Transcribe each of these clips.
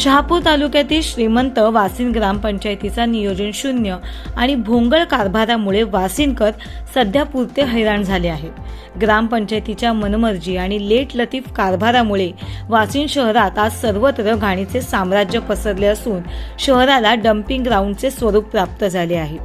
शहापूर तालुक्यातील श्रीमंत वासिन ग्रामपंचायतीचा नियोजन शून्य आणि भोंगळ कारभारामुळे वासिनकर सध्या पुरते हैराण झाले आहेत. ग्रामपंचायतीच्या मनमर्जी आणि लेट लतीफ कारभारामुळे वासिन शहरात आज सर्वत्र घाणीचे साम्राज्य पसरले असून शहराला डम्पिंग ग्राउंडचे स्वरूप प्राप्त झाले आहे.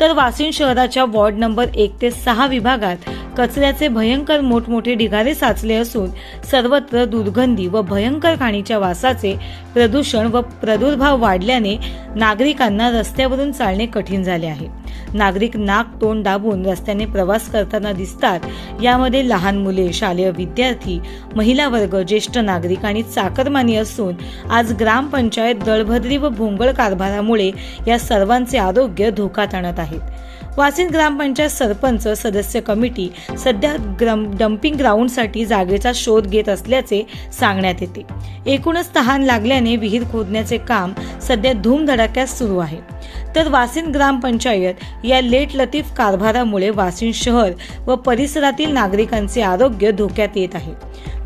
तर वासिन शहराच्या वॉर्ड नंबर एक ते सहा विभागात कचऱ्याचे भयंकर मोठमोठे ढिगारे साचले असून सर्वत्र दुर्गंधी व भयंकर खाणीच्या वासाचे प्रदूषण व प्रादुर्भाव वाढल्याने नागरिकांना रस्त्यावरून चालणे कठीण झाले आहे. नागरिक नाक तोंड दाबून रस्त्याने प्रवास करताना दिसतात. यामध्ये लहान मुले शालेय विद्यार्थी महिला वर्ग ज्येष्ठ नागरिक आणि चाकरमानी असून आज ग्रामपंचायत दळभद्री व भोंगळ कारभारामुळे या सर्वांचे आरोग्य धोका आणत आहेत वासिंद ग्रामपंचायत सरपंच सदस्य कमिटी सध्या ग्रम डम्पिंग ग्राउंडसाठी जागेचा शोध घेत असल्याचे सांगण्यात येते. एकूणच तहान लागल्याने विहीर खोदण्याचे काम सध्या धूमधडाक्यात सुरू आहे. तर वासिन ग्रामपंचायत या लेट लतीफ कारभारामुळे वासिन शहर व परिसरातील नागरिकांचे आरोग्य धोक्यात येत आहे.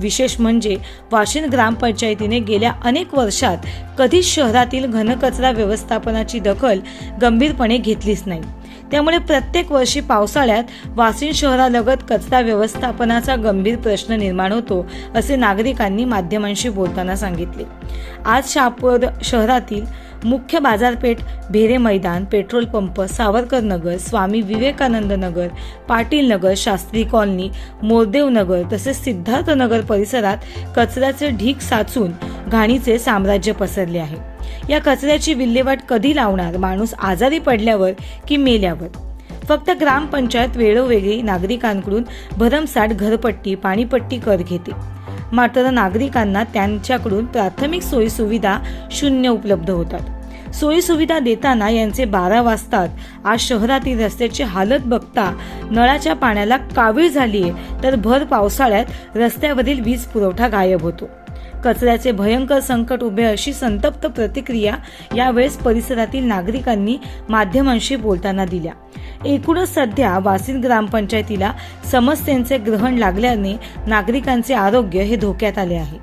विशेष म्हणजे वाशिन ग्रामपंचायतीने गेल्या अनेक वर्षात कधीच शहरातील घनकचरा व्यवस्थापनाची दखल गंभीरपणे घेतलीच नाही. त्यामुळे प्रत्येक वर्षी पावसाळ्यात वाशिन शहरालगत कचरा व्यवस्थापनाचा गंभीर प्रश्न निर्माण होतो असे नागरिकांनी माध्यमांशी बोलताना सांगितले. आज शहापूर शहरातील मुख्य बाजारपेठ भेरे मैदान petrol pump Savarkar Nagar Swami Vivekanand Nagar Patil Nagar Shastri colony Mordev Nagar तसेच सिद्धार्थ नगर परिसरात कचऱ्याचे ढीक साचून घाणीचे साम्राज्य पसरले आहे. या कचऱ्याची विल्हेवाट कधी लावणार? माणूस आजारी पडल्यावर की मेल्यावर? फक्त ग्रामपंचायत वेळोवेळी नागरिकांकडून भरमसाठ घरपट्टी पाणीपट्टी कर घेते. मात्र नागरिकांना त्यांच्याकडून प्राथमिक सोयीसुविधा शून्य उपलब्ध होतात. सोयीसुविधा देताना यांचे बारा वाजतात. आज शहरातील रस्त्याची हालत बघता नळाच्या पाण्याला कावीळ झालीये तर भर पावसाळ्यात रस्त्यावरील वीज पुरवठा गायब होतो. कचऱ्याचे भयंकर संकट उभे अशी संतप्त प्रतिक्रिया यावेळेस परिसरातील नागरिकांनी माध्यमांशी बोलताना दिल्या. एकूणच सध्या वासिन ग्रामपंचायतीला समस्यांचे ग्रहण लागल्याने नागरिकांचे आरोग्य हे धोक्यात आले आहे.